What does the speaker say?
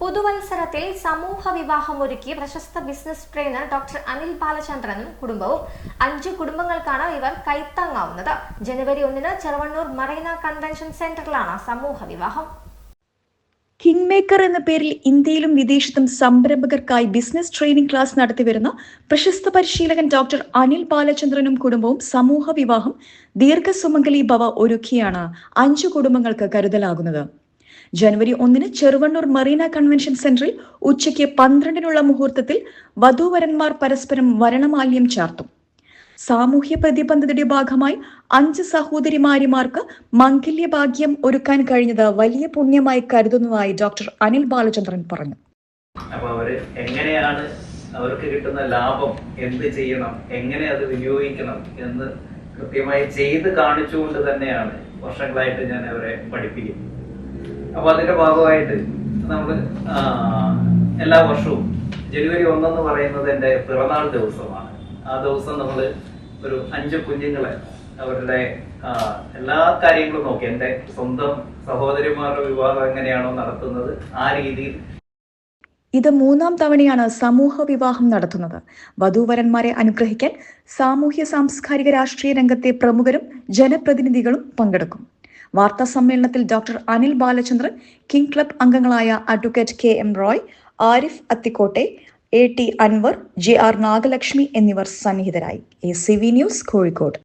പുതുവത്സരത്തിൽ സമൂഹ വിവാഹം ഒരുക്കി പ്രശസ്ത ബിസിനസ് ട്രെയിനർ ഡോക്ടർ അനിൽ ബാലചന്ദ്രനും കുടുംബവും അഞ്ച് കുടുംബങ്ങൾക്കാണ് ഇവർ കൈത്താങ്ങാവുന്നത്. ജനുവരി ഒന്നിന് ചെറുവണ്ണൂർ മറൈന കൺവെൻഷൻ സെന്ററിലാണ് സമൂഹ വിവാഹം കിങ് മേക്കർ എന്ന പേരിൽ ഇന്ത്യയിലും വിദേശത്തും സംരംഭകർക്കായി ബിസിനസ് ട്രെയിനിംഗ് ക്ലാസ് നടത്തിവരുന്ന പ്രശസ്ത പരിശീലകൻ ഡോക്ടർ അനിൽ ബാലചന്ദ്രനും കുടുംബവും സമൂഹ വിവാഹം ദീർഘസുമംഗലി ഭവ ഒരുക്കിയാണ് അഞ്ചു കുടുംബങ്ങൾക്ക് കരുതലാകുന്നത്. ജനുവരി ഒന്നിന് ചെറുവണ്ണൂർ മറീന കൺവെൻഷൻ സെന്ററിൽ ഉച്ചയ്ക്ക് പന്ത്രണ്ടിനുള്ള മുഹൂർത്തത്തിൽ വധൂവരന്മാർ പരസ്പരം വരണമാല്യം ചാർത്തും. സാമൂഹ്യ പ്രതിബദ്ധതയുടെ ഭാഗമായി അഞ്ച് സഹോദരിമാരിമാർക്ക് മംഗല്യഭാഗ്യം ഒരുക്കാൻ കഴിഞ്ഞത് വലിയ പുണ്യമായി കരുതുന്നതായി ഡോക്ടർ അനിൽ ബാലചന്ദ്രൻ പറഞ്ഞു. അപ്പൊ അവർ എങ്ങനെയാണ് അവർക്ക് കിട്ടുന്ന ലാഭം എന്ത് ചെയ്യണം എങ്ങനെ അത് വിനിയോഗിക്കണം എന്ന് കൃത്യമായി ചെയ്ത് കാണിച്ചുകൊണ്ട് തന്നെയാണ് വർഷങ്ങളായിട്ട് ഞാൻ അവരെ പഠിപ്പിക്കുന്നത്. അപ്പൊ അതിന്റെ ഭാഗമായിട്ട് നമ്മൾ എല്ലാ വർഷവും ജനുവരി ഒന്നെന്ന് പറയുന്നത് എന്റെ പിറന്നാൾ ദിവസമാണ്. ആ ദിവസം നമ്മൾ ഒരു അഞ്ച് കുഞ്ഞുങ്ങളെ അവരുടെ എല്ലാ കാര്യങ്ങളും നോക്കി. എന്റെ സ്വന്തം സഹോദരിമാരുടെ വിവാഹം എങ്ങനെയാണോ നടത്തുന്നത് ആ രീതിയിൽ. ഇത് മൂന്നാം തവണയാണ് സമൂഹ വിവാഹം നടത്തുന്നത്. വധൂവരന്മാരെ അനുഗ്രഹിക്കാൻ സാമൂഹ്യ സാംസ്കാരിക രാഷ്ട്രീയ രംഗത്തെ പ്രമുഖരും ജനപ്രതിനിധികളും പങ്കെടുക്കും. വാർത്താ സമ്മേളനത്തിൽ doctor Anil Balachandran king club അംഗങ്ങളായ advocate K M Roy Arif അത്തിക്കോട്ടെ A T Anwar J R Nagalakshmi എന്നിവർ സന്നിഹിതരായി. A C V news Kozhikode.